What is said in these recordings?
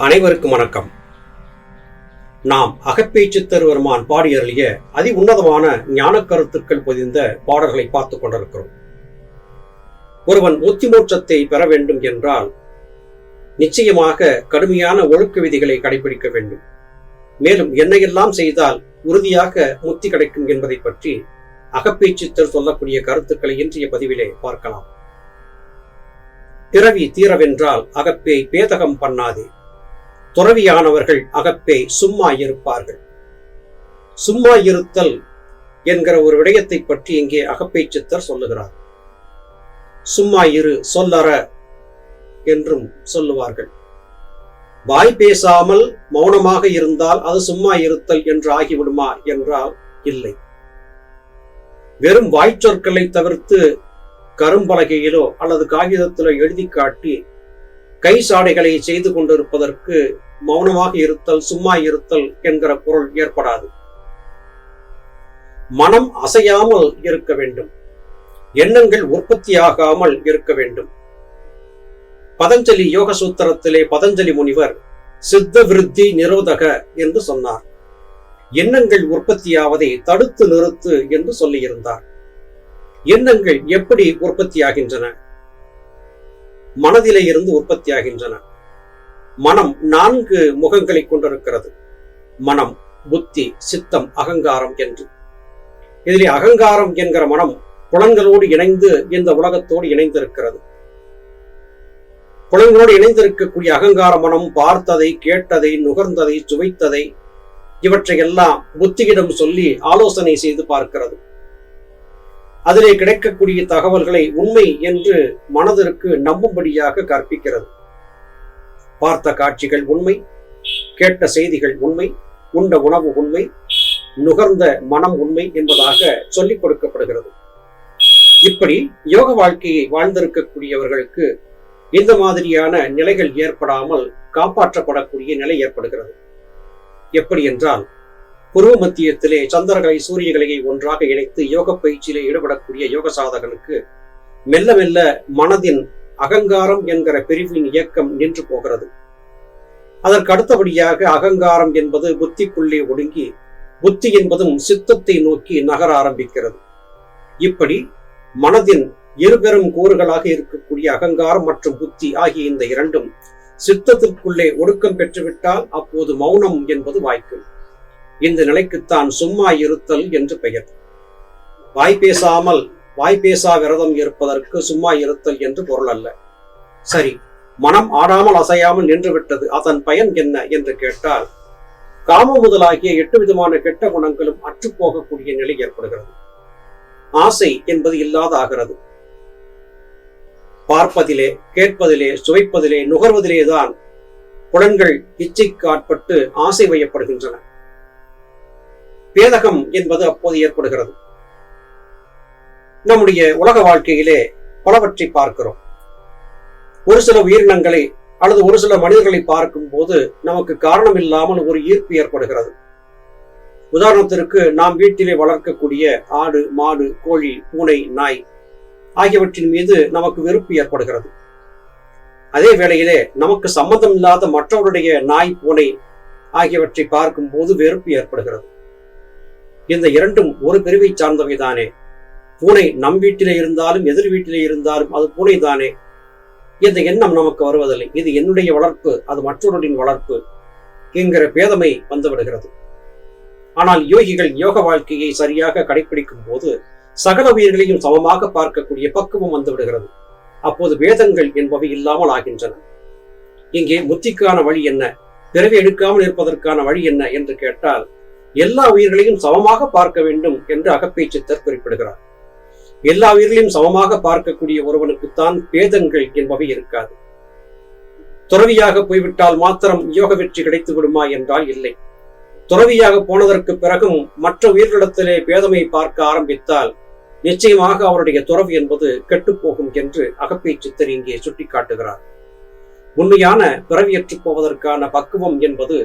அனைவருக்கும் வணக்கம். நாம் அகப்பேச்சு தருவருமான் பாடியருளிய அதி உன்னதமான ஞான கருத்துக்கள் பொதிந்த பாடல்களை பார்த்துக் கொண்டிருக்கிறோம். ஒருவன் முத்தி மோட்சத்தை பெற வேண்டும் என்றால் நிச்சயமாக கடுமையான ஒழுக்க விதிகளை கடைபிடிக்க வேண்டும். மேலும் என்னையெல்லாம் செய்தால் உறுதியாக முத்தி கிடைக்கும் என்பதை பற்றி அகப்பேச்சித்தர் சொல்லக்கூடிய கருத்துக்களை இன்றைய பதிவிலே பார்க்கலாம். பிறவி தீரவென்றால் அகப்பேய் பேதகம் பண்ணாதே. துறவியானவர்கள் அகப்பே சும்மா இருப்பார்கள். சும்மா இருத்தல் என்கிற ஒரு விடயத்தை பற்றி இங்கே அகப்பை சித்தர் சொல்லுகிறார். சும்மா இரு சொல்லற என்றும் சொல்லுவார்கள். வாய் பேசாமல் மௌனமாக இருந்தால் அது சும்மா இருத்தல் என்று ஆகிவிடுமா என்றால் இல்லை. வெறும் வாய்ச்சொற்களை தவிர்த்து கரும்பலகையிலோ அல்லது காகிதத்திலோ எழுதி காட்டி கை சாடைகளை செய்து கொண்டிருப்பதற்கு மௌனமாக இருத்தல் சும்மா இருத்தல் என்கிற பொருள் ஏற்படாது. மனம் அசையாமல் இருக்க வேண்டும். எண்ணங்கள் உற்பத்தியாகாமல் இருக்க வேண்டும். பதஞ்சலி யோக சூத்திரத்திலே பதஞ்சலி முனிவர் சித்த விருத்தி நிரோதக என்று சொன்னார். எண்ணங்கள் உற்பத்தியாவதை தடுத்து நிறுத்து என்று சொல்லியிருந்தார். எண்ணங்கள் எப்படி உற்பத்தியாகின்றன? மனதிலே இருந்து உற்பத்தியாகின்றன மனம் நான்கு முகங்களை கொண்டிருக்கிறது. மனம் புத்தி சித்தம் அகங்காரம் என்று. இதிலே அகங்காரம் என்கிற மனம் புலன்களோடு இணைந்து இந்த உலகத்தோடு இணைந்திருக்கிறது. புலன்களோடு இணைந்திருக்கக்கூடிய அகங்கார மனம் பார்த்ததை கேட்டதை நுகர்ந்ததை சுவைத்ததை இவற்றையெல்லாம் புத்தியிடம் சொல்லி ஆலோசனை செய்து பார்க்கிறது. அதிலே கிடைக்கக்கூடிய தகவல்களை உண்மை என்று மனதிற்கு நம்பும்படியாக கற்பிக்கிறது. பார்த்த காட்சிகள் உண்மை கேட்ட செய்திகள் உண்மை உண்ட உணவு உண்மை நுகர்ந்த மனம் உண்மை என்பதாக சொல்லிக் கொடுக்கப்படுகிறது. இப்படி யோக வாழ்க்கையை வாழ்ந்திருக்கக்கூடியவர்களுக்கு இந்த மாதிரியான நிலைகள் ஏற்படாமல் காப்பாற்றப்படக்கூடிய நிலை ஏற்படுகிறது. எப்படி என்றால் புருவ மத்தியத்திலே சந்திரகலை சூரியகலையை ஒன்றாக இணைத்து யோக பயிற்சியிலே ஈடுபடக்கூடிய யோக சாதகனுக்கு மெல்ல மெல்ல மனதின் அகங்காரம் என்கிற பிரிவின் இயக்கம் நின்று போகிறது. அதற்கு அடுத்தபடியாக அகங்காரம் என்பது புத்திக்குள்ளே ஒடுங்கி புத்தி என்பதும் சித்தத்தை நோக்கி நகர ஆரம்பிக்கிறது. இப்படி மனதின் இருபெரும் கூறுகளாக இருக்கக்கூடிய அகங்காரம் மற்றும் புத்தி ஆகிய இந்த இரண்டும் சித்தத்திற்குள்ளே ஒடுக்கம் பெற்றுவிட்டால் அப்போது மௌனம் என்பது வாய்க்கும். இந்த நிலைக்குத்தான் சும்மா இருத்தல் என்று பெயர். வாய் பேசாமல் வாய் பேசா விரதம் இருப்பதற்கு சும்மா இருத்தல் என்று பொருள் அல்ல. சரி மனம் ஆடாமல் அசையாமல் நின்றுவிட்டது அதன் பயன் என்ன என்று கேட்டால் காம முதலாகிய எட்டு விதமான கெட்ட குணங்களும் அற்றுப்போகக்கூடிய நிலை ஏற்படுகிறது. ஆசை என்பது இல்லாத ஆகிறது பார்ப்பதிலே கேட்பதிலே சுவைப்பதிலே நுகர்வதிலே தான் புலன்கள் இச்சைக்கு ஆட்பட்டு ஆசை வயப்படுகின்றன. பேதகம் என்பது அப்போது ஏற்படுகிறது. நம்முடைய உலக வாழ்க்கையிலே பலவற்றை பார்க்கிறோம். ஒரு சில உயிரினங்களை அல்லது ஒரு சில மனிதர்களை பார்க்கும் போது நமக்கு காரணம் இல்லாமல் ஒரு ஈர்ப்பு ஏற்படுகிறது. உதாரணத்திற்கு நாம் வீட்டிலே வளர்க்கக்கூடிய ஆடு மாடு கோழி பூனை நாய் ஆகியவற்றின் மீது நமக்கு வெறுப்பு ஏற்படுகிறது. அதே வேளையிலே நமக்கு சம்பந்தம் இல்லாத மற்றவருடைய நாய் பூனை ஆகியவற்றை பார்க்கும் போது வெறுப்பு ஏற்படுகிறது. இந்த இரண்டும் ஒரு பிரிவை சார்ந்தவை தானே பூனை நம் வீட்டிலே இருந்தாலும் எதிர் வீட்டிலே இருந்தாலும் அது பூனை தானே இந்த எண்ணம் நமக்கு வருவதில்லை. இது என்னுடைய வளர்ப்பு அது மற்றவர்களின் வளர்ப்பு என்கிற பேதமை வந்துவிடுகிறது. ஆனால் யோகிகள் யோக வாழ்க்கையை சரியாக கடைபிடிக்கும் போது சகல உயிர்களையும் சமமாக பார்க்கக்கூடிய பக்குவம் வந்துவிடுகிறது. அப்போது வேதங்கள் என்பவை இல்லாமல் ஆகின்றன. இங்கே முத்திக்கான வழி என்ன? பிறவி எடுக்காமல் இருப்பதற்கான வழி என்ன என்று கேட்டால் எல்லா உயிர்களையும் சமமாக பார்க்க வேண்டும் என்று அகப்பேச்சித்தர் குறிப்பிடுகிறார். எல்லா உயிர்களையும் சமமாக பார்க்கக்கூடிய ஒருவனுக்குத்தான் பேதங்கள் என்பவை இருக்காது. துறவியாக போய்விட்டால் மாத்திரம் யோக வெற்றி கிடைத்து விடுமா என்றால் இல்லை. துறவியாக போனதற்கு பிறகும் மற்ற உயிர்களிடத்திலே பேதமை பார்க்க ஆரம்பித்தால் நிச்சயமாக அவருடைய துறவு என்பது கெட்டுப்போகும் என்று அகப்பை சித்தர் இங்கே சுட்டிக்காட்டுகிறார். உண்மையான பிறவியற்று போவதற்கான பக்குவம் என்பது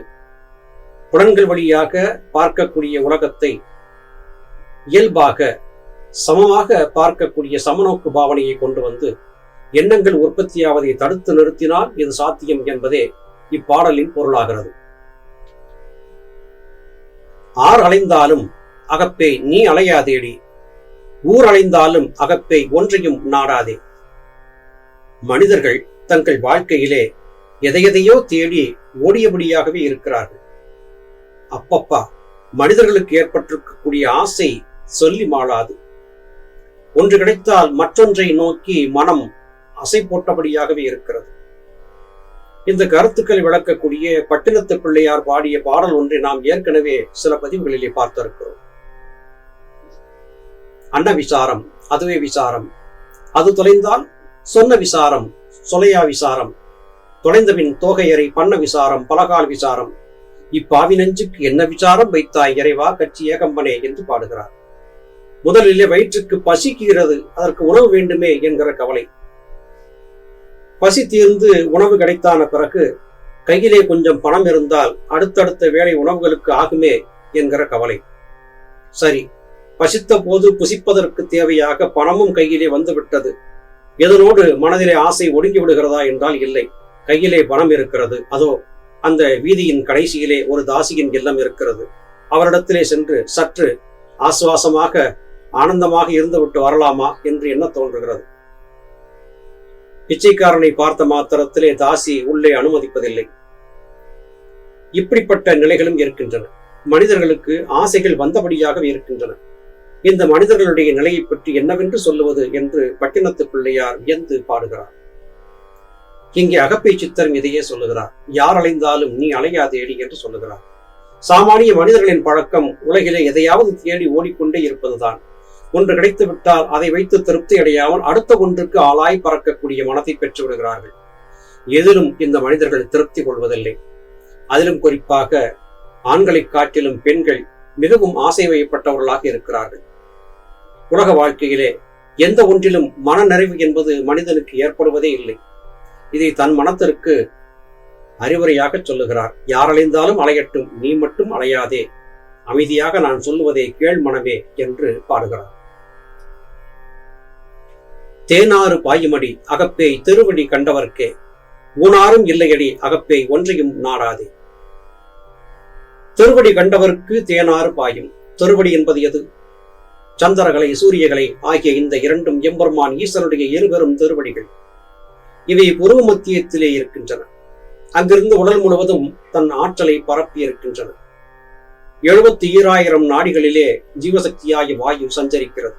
புலன்கள் வழியாக பார்க்கக்கூடிய உலகத்தை இயல்பாக சமமாக பார்க்கக்கூடிய சமநோக்கு பாவனையை கொண்டு வந்து எண்ணங்கள் உற்பத்தியாவதை தடுத்து நிறுத்தினால் இது சாத்தியம் என்பதே இப்பாடலின் பொருளாகிறது. ஆர் அலைந்தாலும் அகப்பே நீ அலையாதேடி ஊர் அலைந்தாலும் அகப்பே ஒன்றையும் நாடாதே. மனிதர்கள் தங்கள் வாழ்க்கையிலே எதையெதையோ தேடி ஓடியபடியாகவே இருக்கிறார்கள். அப்பப்பா மனிதர்களுக்கு ஏற்பட்டிருக்கக்கூடிய ஆசை சொல்லி மாளாது. ஒன்று கிடைத்தால் மற்றொன்றை நோக்கி மனம் அசை போட்டபடியாகவே இருக்கிறது. இந்த கருத்துக்களை விளக்கக்கூடிய பட்டினத்து பிள்ளையார் பாடிய பாடல் ஒன்றை நாம் ஏற்கனவே சில பதிவுகளிலே பார்த்திருக்கிறோம். அன்ன விசாரம் அதுவே விசாரம். அது தொலைந்தால் சொன்ன விசாரம் சொலையா விசாரம். தொலைந்தபின் தோகையறை பண்ண விசாரம் பலகால் விசாரம். இப்பாவி நஞ்சுக்கு என்ன விசாரம் வைத்தாய் இறைவா கட்சி ஏகம்பனே என்று பாடுகிறார். முதலிலே வயிற்றுக்கு பசிக்கிறது அதற்கு உணவு வேண்டுமே என்கிற கவலை. பசி தீர்ந்து உணவு கிடைத்தான பிறகு கையிலே கொஞ்சம் பணம் இருந்தால் அடுத்தடுத்த வேலை உணவுகளுக்கு ஆகுமே என்கிற கவலை. சரி பசித்த போது புசிப்பதற்கு தேவையாக பணமும் கையிலே வந்துவிட்டது. இதனோடு மனதிலே ஆசை ஒடுங்கி விடுகிறதா என்றால் இல்லை. கையிலே பணம் இருக்கிறது அதோ அந்த வீதியின் கடைசியிலே ஒரு தாசியின் இல்லம் இருக்கிறது. அவரிடத்திலே சென்று சற்று ஆசுவாசமாக ஆனந்தமாக இருந்துவிட்டு வரலாமா என்று என்ன தோன்றுகிறது? பிச்சைக்காரனை பார்த்த மாத்திரத்திலே தாசி உள்ளே அனுமதிப்பதில்லை. இப்படிப்பட்ட நிலைகளும் இருக்கின்றன. மனிதர்களுக்கு ஆசைகள் வந்தபடியாகவே இருக்கின்றன. இந்த மனிதர்களுடைய நிலையை பற்றி என்னவென்று சொல்லுவது என்று பட்டினத்து பிள்ளையார் வியந்து பாடுகிறார். இங்கே அகப்பை சித்தரும் இதையே சொல்லுகிறார். யார் அலைந்தாலும் நீ அலையாதேடி என்று சொல்லுகிறார். சாமானிய மனிதர்களின் பழக்கம் உலகிலே எதையாவது தேடி ஓடிக்கொண்டே இருப்பதுதான். ஒன்று கிடைத்து விட்டால் அதை வைத்து திருப்தி அடையாமல் அடுத்த ஒன்றுக்கு ஆளாய் பறக்கக்கூடிய மனத்தை பெற்று விடுகிறார்கள். எதிலும் இந்த மனிதர்கள் திருப்தி கொள்வதில்லை. அதிலும் குறிப்பாக ஆண்களை காட்டிலும் பெண்கள் மிகவும் ஆசை வயப்பட்டவர்களாக இருக்கிறார்கள். உலக வாழ்க்கையிலே எந்த ஒன்றிலும் மன நிறைவு என்பது மனிதனுக்கு ஏற்படுவதே இல்லை. இதை தன் மனத்திற்கு அறிவுரையாக சொல்லுகிறார். யாரழிந்தாலும் அலையட்டும் நீ மட்டும் அலையாதே. அமைதியாக நான் சொல்லுவதை கேள் மனமே என்று பாடுகிறார். தேனாறு பாயுமடி அகப்பேய் திருவடி கண்டவர்க்கே. ஊனாரும் இல்லையடி அகப்பேய் ஒன்றையும் நாடாதே. திருவடி கண்டவர்க்கு தேனாறு பாயும். திருவடி என்பது எது? சந்திரகலை சூரியகலை ஆகிய இந்த இரண்டும் எம்பெருமான் ஈஸ்வருடைய இருவரும் திருவடிகள். இவை உருவ மத்தியத்திலே இருக்கின்றன. அங்கிருந்து உடல் முழுவதும் தன் ஆற்றலை பரப்பி இருக்கின்றன. எழுபத்தி ஈராயிரம் நாடிகளிலே ஜீவசக்தியாய வாயு சஞ்சரிக்கிறது.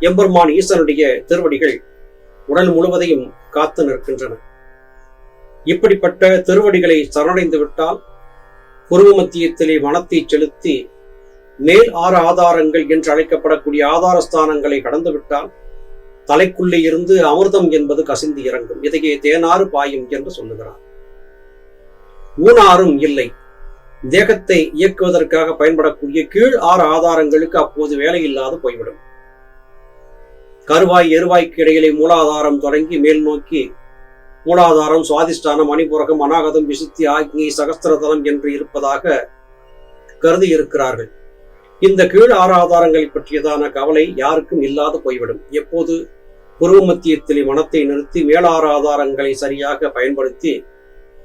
எம்பெருமான் ஈசனுடைய திருவடிகள் உடல் முழுவதையும் காத்து நிற்கின்றன. இப்படிப்பட்ட திருவடிகளை சரணடைந்து விட்டால் குருவ மத்தியத்திலே மனத்தை செலுத்தி மேல் ஆறு ஆதாரங்கள் என்று அழைக்கப்படக்கூடிய ஆதாரஸ்தானங்களை கடந்துவிட்டால் தலைக்குள்ளே இருந்து அமிர்தம் என்பது கசிந்து இறங்கும். இதையே தேனாறு பாயும் என்று சொல்லுகிறார். ஊனாரும் இல்லை. தேகத்தை இயக்குவதற்காக பயன்படக்கூடிய கீழ் ஆறு ஆதாரங்களுக்கு அப்போது வேலை இல்லாது போய்விடும். கருவாய் எருவாய்க்கு இடையிலே மூலாதாரம் தொடங்கி மேல் நோக்கி மூலாதாரம் சுவாதிஷ்டானம் மணிபுரகம் அநாகதம் விசுத்தி ஆக்னி சகஸ்திரதலம் என்று இருப்பதாக கருதி இருக்கிறார்கள். இந்த கீழ் ஆறு ஆதாரங்களை பற்றியதான கவலை யாருக்கும் இல்லாது போய்விடும். எப்போது புருவ மத்தியத்திலே மனத்தை நிறுத்தி மேலாறு ஆதாரங்களை சரியாக பயன்படுத்தி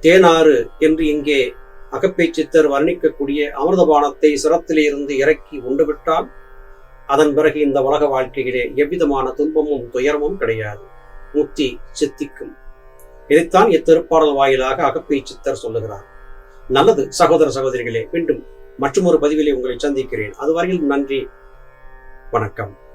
தேனாறு என்று இங்கே அகப்பை சித்தர் வர்ணிக்கக்கூடிய அமிர்தபானத்தை சிரத்திலே இருந்து இறக்கி உண்டுவிட்டால் அதன் பிறகு இந்த உலக வாழ்க்கையிலே எவ்விதமான துன்பமும் துயரமும் கிடையாது. முத்தி சித்திக்கும். இதைத்தான் இத்திருப்பாடல் வாயிலாக அகப்பை சித்தர் சொல்லுகிறார். நல்லது சகோதர சகோதரிகளே மீண்டும் மற்றொரு பதிவிலே உங்களை சந்திக்கிறேன். அதுவரையில் நன்றி வணக்கம்.